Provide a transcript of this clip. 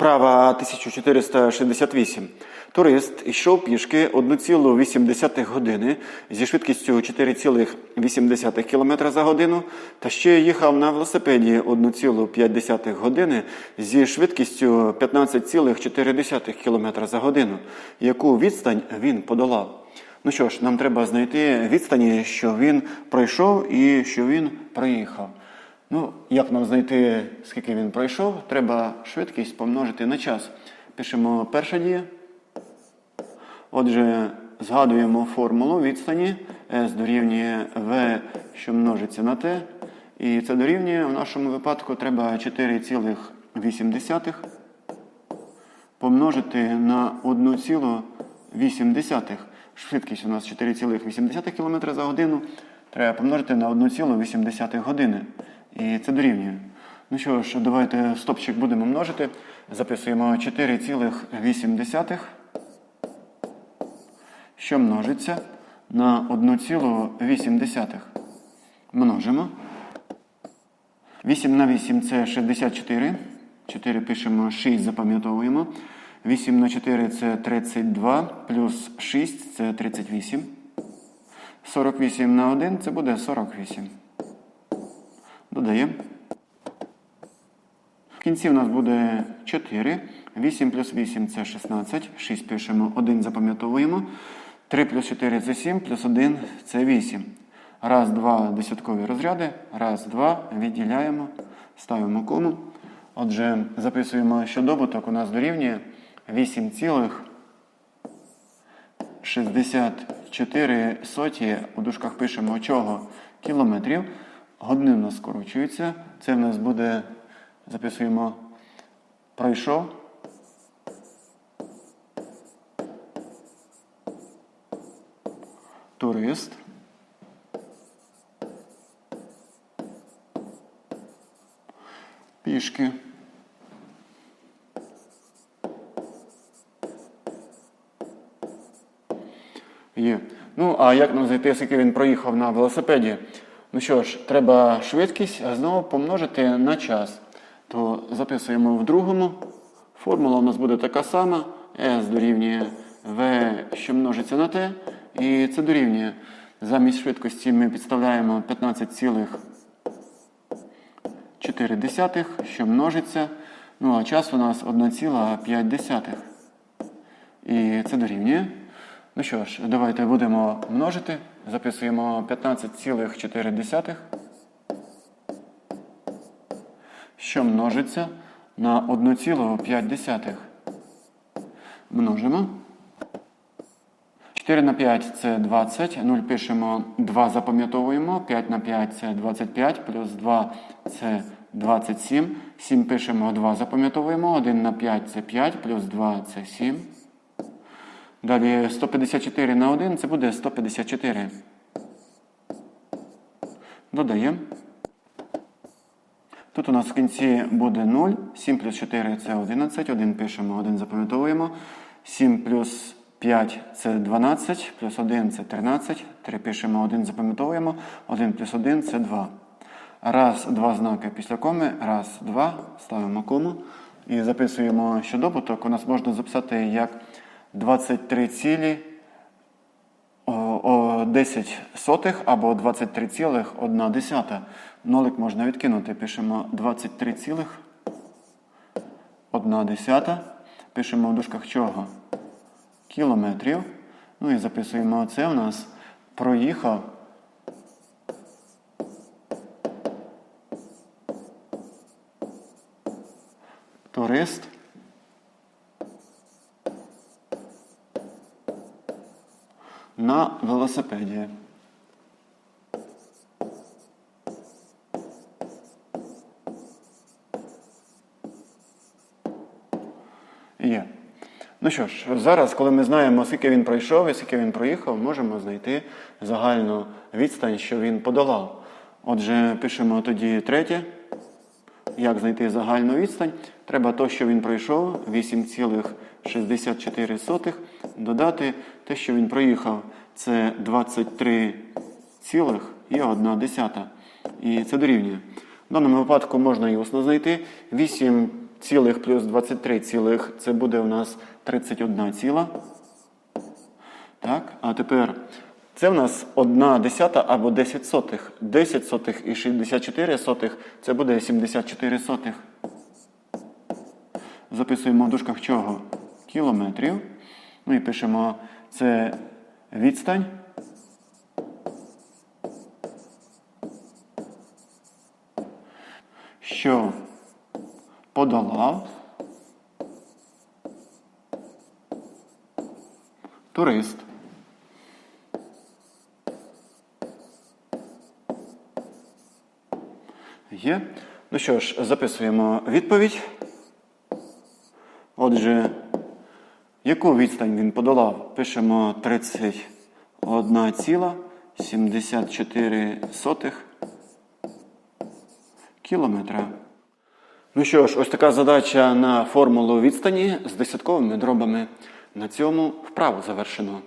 Вправа 1468. Турист йшов пішки 1,8 години зі швидкістю 4,8 км за годину та ще їхав на велосипеді 1,5 години зі швидкістю 15,4 км за годину. Яку відстань він подолав? Ну що ж, нам треба знайти відстані, що він пройшов і що він проїхав. Ну, як нам знайти, скільки він пройшов? Треба швидкість помножити на час. Пишемо перша дія. Отже, згадуємо формулу відстані S дорівнює V, що множиться на T. І це дорівнює в нашому випадку треба 4,8 помножити на 1,8. Швидкість у нас 4,8 км за годину. Треба помножити на 1,8 години. І це дорівнює. Ну що ж, давайте стопчик будемо множити. Записуємо 4,8, що множиться на 1,8. Множимо. 8 на 8 це 64. 4 пишемо 6, запам'ятовуємо. 8 на 4 це 32, плюс 6 це 38. 48 на 1 це буде 48. Додаємо. В кінці в нас буде 4. 8 плюс 8 це 16. 6 пишемо, 1 запам'ятовуємо. 3 плюс 4 це 7, плюс 1 це 8. Раз, два десяткові розряди. Раз, два. Відділяємо. Ставимо кому. Отже, записуємо, що добуток у нас дорівнює 8,64 соті. У дужках пишемо чого? Кілометрів. Нас скорочуються. Це в нас буде, записуємо, пройшов. Турист. Пішки. Є. Ну, а як нам знайти, скільки він проїхав на велосипеді? Ну що ж, треба швидкість знову помножити на час. То записуємо в другому. Формула у нас буде така сама. S дорівнює V, що множиться на T. І це дорівнює. Замість швидкості ми підставляємо 15,4, що множиться. Ну, а час у нас 1,5. І це дорівнює. Ну що ж, давайте будемо множити. Записуємо 15,4, що множиться на 1,5. Множимо. 4 на 5 це 20. 0 пишемо 2, запам'ятовуємо. 5 на 5 це 25, плюс 2 це 27. 7 пишемо 2, запам'ятовуємо. 1 на 5 це 5, плюс 2 це 7. Далі 154 на 1 це буде 154. Додаємо. Тут у нас в кінці буде 0. 7 плюс 4 це 11. 1 пишемо, 1 запам'ятовуємо. 7 плюс 5 це 12, плюс 1 це 13. 3 пишемо, 1 запам'ятовуємо. 1 плюс 1 це 2. Раз, два знаки після коми. Раз, два. Ставимо кому. І записуємо, що добуток у нас можна записати як 23 цілі о, о 10 сотих або 23,1. Нолик можна відкинути. Пишемо 23,1. Пишемо в дужках чого? Кілометрів. Ну і записуємо це у нас проїхав. Турист. На велосипеді. Є. Ну що ж, зараз, коли ми знаємо, скільки він пройшов і скільки він проїхав, можемо знайти загальну відстань, що він подолав. Отже, пишемо тоді третє. Як знайти загальну відстань? Треба то, що він пройшов, 8,64, додати те, що він проїхав, це 23,1. І це дорівнює. В даному випадку можна і усно знайти. 8 цілих плюс 23 цілих, це буде у нас 31 ціла. Так, а тепер це в нас 1 десята або 10 сотих. 10 сотих і 64 сотих це буде 74 сотих. Записуємо в дужках чого? Кілометрів. Ну і пишемо це відстань. Що подолав турист. Є. Ну що ж, записуємо відповідь. Отже, яку відстань він подолав? Пишемо 31,74 кілометра. Ну що ж, ось така задача на формулу відстані з десятковими дробами. На цьому вправу завершено.